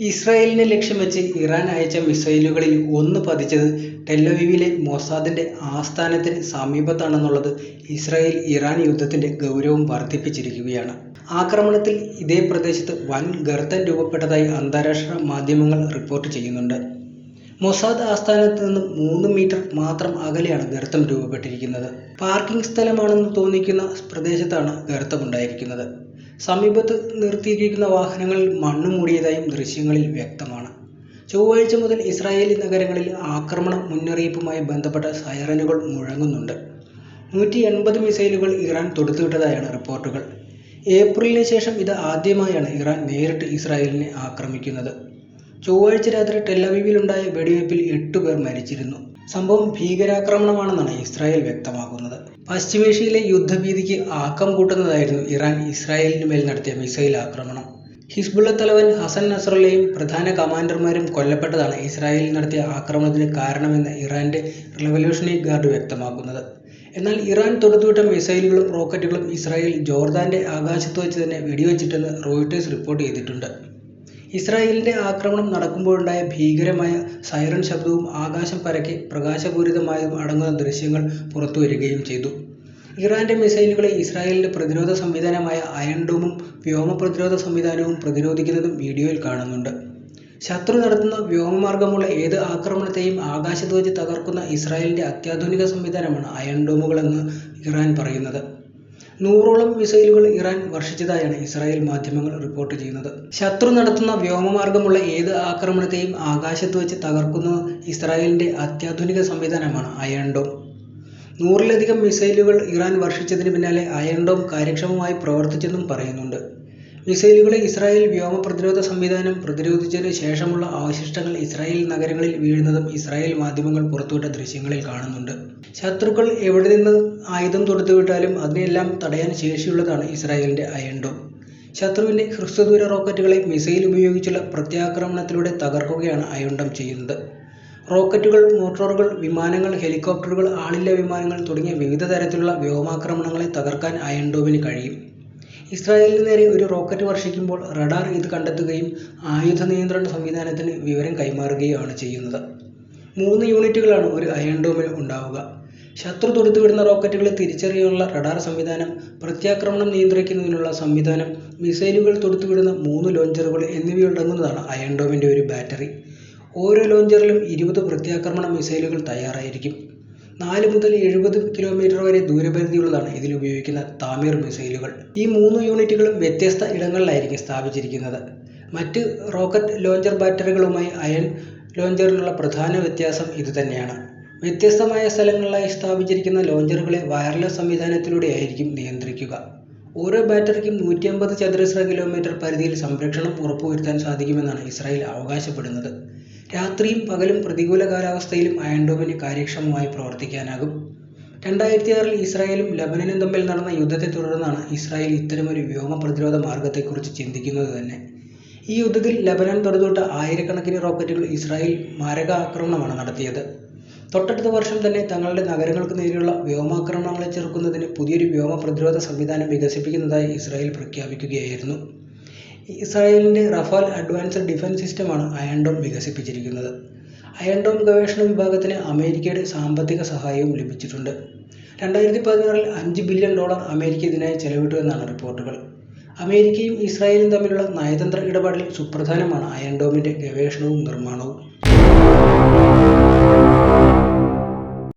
ഇസ്രായേലിനെ ലക്ഷ്യം വെച്ച് ഇറാൻ അയച്ച മിസൈലുകളിൽ ഒന്ന് പതിച്ചത് ടെല്ലവീവിലെ മൊസാദിന്റെ ആസ്ഥാനത്തിന് സമീപത്താണെന്നുള്ളത് ഇസ്രായേൽ ഇറാൻ യുദ്ധത്തിന്റെ ഗൗരവം വർദ്ധിപ്പിച്ചിരിക്കുകയാണ്. ആക്രമണത്തിൽ ഇതേ പ്രദേശത്ത് വൻ ഗർത്തം രൂപപ്പെട്ടതായി അന്താരാഷ്ട്ര മാധ്യമങ്ങൾ റിപ്പോർട്ട് ചെയ്യുന്നുണ്ട്. മൊസാദ് ആസ്ഥാനത്ത് നിന്ന് മൂന്ന് മീറ്റർ മാത്രം അകലെയാണ് ഗർത്തം രൂപപ്പെട്ടിരിക്കുന്നത്. പാർക്കിംഗ് സ്ഥലമാണെന്ന് തോന്നിക്കുന്ന പ്രദേശത്താണ് ഗർത്തമുണ്ടായിരിക്കുന്നത്. സമീപത്ത് നിർത്തിയിരിക്കുന്ന വാഹനങ്ങൾ മണ്ണ് മൂടിയതായും ദൃശ്യങ്ങളിൽ വ്യക്തമാണ്. ചൊവ്വാഴ്ച മുതൽ ഇസ്രായേലി നഗരങ്ങളിൽ ആക്രമണ മുന്നറിയിപ്പുമായി ബന്ധപ്പെട്ട സൈറനുകൾ മുഴങ്ങുന്നുണ്ട്. നൂറ്റി എൺപത് മിസൈലുകൾ ഇറാൻ തൊടുത്തുവിട്ടതായാണ് റിപ്പോർട്ടുകൾ. ഏപ്രിലിന് ശേഷം ഇത് ആദ്യമായാണ് ഇറാൻ നേരിട്ട് ഇസ്രായേലിനെ ആക്രമിക്കുന്നത്. ചൊവ്വാഴ്ച രാത്രി ടെല്ലവീവിലുണ്ടായ എട്ട് പേർ മരിച്ചിരുന്നു. സംഭവം ഭീകരാക്രമണമാണെന്നാണ് ഇസ്രായേൽ വ്യക്തമാക്കുന്നത്. പശ്ചിമേഷ്യയിലെ യുദ്ധഭീതിക്ക് ആക്കം കൂട്ടുന്നതായിരുന്നു ഇറാൻ ഇസ്രായേലിന് മേൽ നടത്തിയ മിസൈൽ ആക്രമണം. ഹിസ്ബുള്ള തലവൻ ഹസൻ നസറുള്ളയും പ്രധാന കമാൻഡർമാരും കൊല്ലപ്പെട്ടതാണ് ഇസ്രായേലിൽ നടത്തിയ ആക്രമണത്തിന് കാരണമെന്ന് ഇറാന്റെ റവല്യൂഷണറി ഗാർഡ് വ്യക്തമാക്കുന്നത്. എന്നാൽ ഇറാൻ തൊടുത്തുവിട്ട മിസൈലുകളും റോക്കറ്റുകളും ഇസ്രായേൽ ജോർദാന്റെ ആകാശത്ത് വെച്ച് തന്നെ വെടിവെച്ചിട്ടെന്ന് റോയിട്ടേഴ്സ് റിപ്പോർട്ട് ചെയ്തിട്ടുണ്ട്. ഇസ്രായേലിന്റെ ആക്രമണം നടക്കുമ്പോഴുണ്ടായ ഭീകരമായ സൈറൺ ശബ്ദവും ആകാശം പരക്കെ പ്രകാശപൂരിതമായതും അടങ്ങുന്ന ദൃശ്യങ്ങൾ പുറത്തുവരികയും ചെയ്തു. ഇറാന്റെ മിസൈലുകളെ ഇസ്രായേലിന്റെ പ്രതിരോധ സംവിധാനമായ അയൺ ഡോമും വ്യോമപ്രതിരോധ സംവിധാനവും പ്രതിരോധിക്കുന്നതും വീഡിയോയിൽ കാണുന്നുണ്ട്. ശത്രു നടത്തുന്ന വ്യോമമാർഗമുള്ള ഏത് ആക്രമണത്തെയും ആകാശത്ത് വച്ച് തകർക്കുന്ന ഇസ്രായേലിന്റെ അത്യാധുനിക സംവിധാനമാണ് അയൺ ഡോമുകളെന്ന് ഇറാൻ പറയുന്നത്. നൂറോളം മിസൈലുകൾ ഇറാൻ വർഷിച്ചതായാണ് ഇസ്രായേൽ മാധ്യമങ്ങൾ റിപ്പോർട്ട് ചെയ്യുന്നത്. ശത്രു നടത്തുന്ന വ്യോമമാർഗമുള്ള ഏത് ആക്രമണത്തെയും ആകാശത്ത് വെച്ച് തകർക്കുന്ന ഇസ്രായേലിന്റെ അത്യാധുനിക സംവിധാനമാണ് അയൺഡോം നൂറിലധികം മിസൈലുകൾ ഇറാൻ വർഷിച്ചതിന് പിന്നാലെ അയൺഡോം കാര്യക്ഷമമായി പ്രവർത്തിച്ചെന്നും പറയുന്നുണ്ട്. മിസൈലുകളെ ഇസ്രായേൽ വ്യോമ പ്രതിരോധ സംവിധാനം പ്രതിരോധിച്ചതിന് ശേഷമുള്ള അവശിഷ്ടങ്ങൾ ഇസ്രായേൽ നഗരങ്ങളിൽ വീഴുന്നതും ഇസ്രായേൽ മാധ്യമങ്ങൾ പുറത്തുവിട്ട ദൃശ്യങ്ങളിൽ കാണുന്നുണ്ട്. ശത്രുക്കൾ എവിടെ നിന്ന് ആയുധം തൊടുത്തുവിട്ടാലും അതിനെല്ലാം തടയാൻ ശേഷിയുള്ളതാണ് ഇസ്രായേലിന്റെ അയണ്ടോ. ശത്രുവിന്റെ ഹ്രസ്വദൂര റോക്കറ്റുകളെ മിസൈൽ ഉപയോഗിച്ചുള്ള പ്രത്യാക്രമണത്തിലൂടെ തകർക്കുകയാണ് അയണ്ടം ചെയ്യുന്നത്. റോക്കറ്റുകൾ, മോട്ടോറുകൾ വിമാനങ്ങൾ, ഹെലികോപ്റ്ററുകൾ, ആളില്ല വിമാനങ്ങൾ തുടങ്ങിയ വിവിധ തരത്തിലുള്ള വ്യോമാക്രമണങ്ങളെ തകർക്കാൻ അയണ്ടോവിന് കഴിയും. ഇസ്രായേലിന് നേരെ ഒരു റോക്കറ്റ് വർഷിക്കുമ്പോൾ റഡാർ ഇത് കണ്ടെത്തുകയും ആയുധ നിയന്ത്രണ സംവിധാനത്തിന് വിവരം കൈമാറുകയുമാണ് ചെയ്യുന്നത്. മൂന്ന് യൂണിറ്റുകളാണ് ഒരു അയൺ ഡോമിൽ ഉണ്ടാവുക. ശത്രു തൊടുത്തുവിടുന്ന റോക്കറ്റുകളെ തിരിച്ചറിയാനുള്ള റഡാർ സംവിധാനം, പ്രത്യാക്രമണം നിയന്ത്രിക്കുന്നതിനുള്ള സംവിധാനം, മിസൈലുകൾ തൊടുത്തുവിടുന്ന മൂന്ന് ലോഞ്ചറുകൾ എന്നിവയുണ്ടെങ്കുന്നതാണ് അയൺ ഡോമിന്റെ ഒരു ബാറ്ററി. ഓരോ ലോഞ്ചറിലും ഇരുപത് പ്രത്യാക്രമണ മിസൈലുകൾ തയ്യാറായിരിക്കും. നാല് മുതൽ എഴുപത് കിലോമീറ്റർ വരെ ദൂരപരിധിയുള്ളതാണ് ഇതിൽ ഉപയോഗിക്കുന്ന താമീർ മിസൈലുകൾ. ഈ മൂന്ന് യൂണിറ്റുകളും വ്യത്യസ്ത ഇടങ്ങളിലായിരിക്കും സ്ഥാപിച്ചിരിക്കുന്നത്. മറ്റ് റോക്കറ്റ് ലോഞ്ചർ ബാറ്ററികളുമായി അയൺ ലോഞ്ചറിനുള്ള പ്രധാന വ്യത്യാസം ഇതുതന്നെയാണ്. വ്യത്യസ്തമായ സ്ഥലങ്ങളിലായി സ്ഥാപിച്ചിരിക്കുന്ന ലോഞ്ചറുകളെ വയർലെസ് സംവിധാനത്തിലൂടെ ആയിരിക്കും നിയന്ത്രിക്കുക. ഓരോ ബാറ്ററിക്കും നൂറ്റിഅമ്പത് ചതുരശ്ര കിലോമീറ്റർ പരിധിയിൽ സംരക്ഷണം ഉറപ്പുവരുത്താൻ സാധിക്കുമെന്നാണ് ഇസ്രായേൽ അവകാശപ്പെടുന്നത്. രാത്രിയും പകലും പ്രതികൂല കാലാവസ്ഥയിലും അയൻഡോമിന് കാര്യക്ഷമമായി പ്രവർത്തിക്കാനാകും. രണ്ടായിരത്തി ആറിൽ ഇസ്രായേലും ലബനനും തമ്മിൽ നടന്ന യുദ്ധത്തെ തുടർന്നാണ് ഇസ്രായേൽ ഇത്തരമൊരു വ്യോമ പ്രതിരോധ മാർഗത്തെക്കുറിച്ച് ചിന്തിക്കുന്നത് തന്നെ. ഈ യുദ്ധത്തിൽ ലബനൻ തൊടുതൊട്ട് ആയിരക്കണക്കിന് റോക്കറ്റുകൾ ഇസ്രായേൽ മാരക ആക്രമണമാണ് നടത്തിയത്. തൊട്ടടുത്ത വർഷം തന്നെ തങ്ങളുടെ നഗരങ്ങൾക്ക് നേരെയുള്ള വ്യോമാക്രമണങ്ങളെ ചെറുക്കുന്നതിന് പുതിയൊരു വ്യോമ പ്രതിരോധ സംവിധാനം വികസിപ്പിക്കുന്നതായി ഇസ്രായേൽ പ്രഖ്യാപിക്കുകയായിരുന്നു. ഇസ്രായേലിന്റെ റഫാൽ അഡ്വാൻസ്ഡ് ഡിഫൻസ് സിസ്റ്റമാണ് ആണ് ഡോം വികസിപ്പിച്ചിരിക്കുന്നത്. അയൺഡോം ഗവേഷണ വിഭാഗത്തിന് അമേരിക്കയുടെ സാമ്പത്തിക സഹായവും ലഭിച്ചിട്ടുണ്ട്. രണ്ടായിരത്തി പതിനാറിൽ അഞ്ച് ബില്യൺ ഡോളർ അമേരിക്ക ഇതിനായി ചെലവിട്ടു എന്നാണ് റിപ്പോർട്ടുകൾ. അമേരിക്കയും ഇസ്രായേലും തമ്മിലുള്ള നയതന്ത്ര ഇടപാടിൽ സുപ്രധാനമാണ് അയൺഡോമിന്റെ ഗവേഷണവും നിർമ്മാണവും. thank you